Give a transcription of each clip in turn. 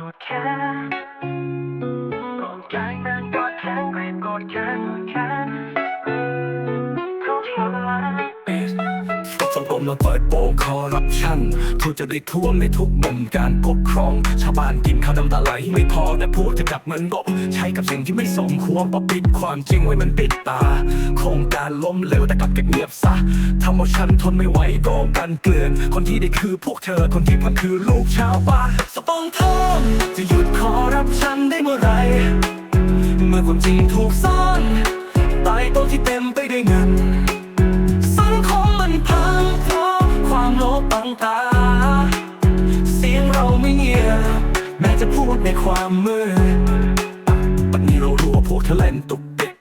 กดแค้นกดแค้นแค้นกดแค้นเกลียดกดแค้นกดแค้นเขาทำร้ายสังคมเราเปิดโปงคอร์รัปชันทุจริตท่วมในทุกมุมการปกครอง ชาวบ้านกินข้าวน้ำตาไหลไม่พอแต่พูดจะจับเงินก็ใช้กับสิ่งที่ไม่สมควรปกปิดความจริงไว้มันปิดตา โครงการล้มเหลวแต่กลับเก็บเงียบซะทำเอาฉันทนไม่ไหวโกงกันเกลื่อน คนที่ได้คือพวกเธอคนที่พันคือลูกชาวบ้านสปอง ซ่อนต้โต๊ะที่เต็มไปด้วยเงิน สังคมมันพังเพราะความโลภบังตา เสียงเราไม่เงียบแม้จะพูดในความมืดปัจนี้เรารู้ว่าพวกเธอเล่นตุกติก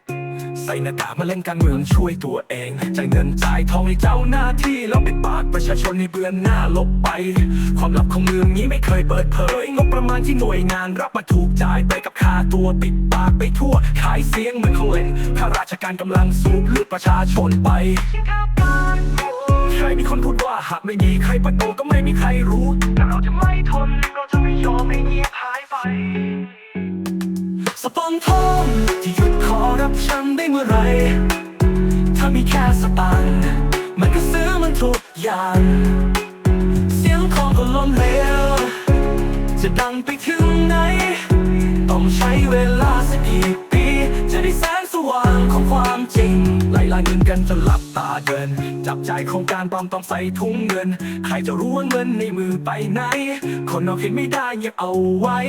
ใส่หน้ากากมาเล่นการเมืองช่วยตัวเองจ่ายเงินจ่ายทองให้เจ้าหน้าที่แล้วปิดปากประชาชนให้เบือนหน้าลบไป ความลับของเมืองนี้ไม่เคยเปิดเผย งบประมาณที่หน่วยงานรับมาถูกจ่ายไป ตัวปิดปากไปทั่ว ขายเสียงเหมือนของเล่นข้าราชการกำลังสูบเลือดประชาชนไปใครมีคนพูดว่าหากไม่มีใครประโตก็ไม่มีใครรู้แต่เราจะไม่ทนเราจะไม่ยอมให้เงียบหายไป สปอนทองที่หยุดคอร์รัปชันได้เมื่อไร ถ้ามีแค่สตางค์มันก็ซื้อมันทุกอย่าง เสียงของก็ล้มเหลวจะดังไปถึง น จับใจายโครงการปลอมต้องใส่ถุงเงิน ใครจะรู้ว่าเงินในมือไปไหน คนนอกเห็นไม่ได้เงียบเอาไว้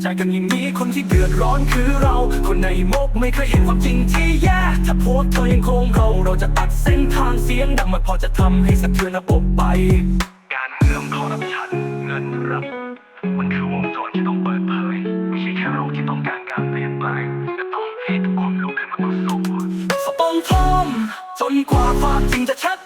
ใจกันอย่างนี้คนที่เดือดร้อนคือเรา คนในมกไม่เคยเห็นความจริงที่แย่ถ้าพวกเธอยังคงเราเราจะตัดเส้นทางเสียงดังมาพอจะทำให้สะเทือนระบบไป การเมืองคอร์รัปชันเงินรับ มันคือวงจรที่ต้องเปิดเผยไม่ใช่แค่โรคที่ต้องการการเปลี่ยนแปลงแต่ต้องให้ทุกคนลุกขึ้นมาต่อสู้สปองทอม จนกว่าค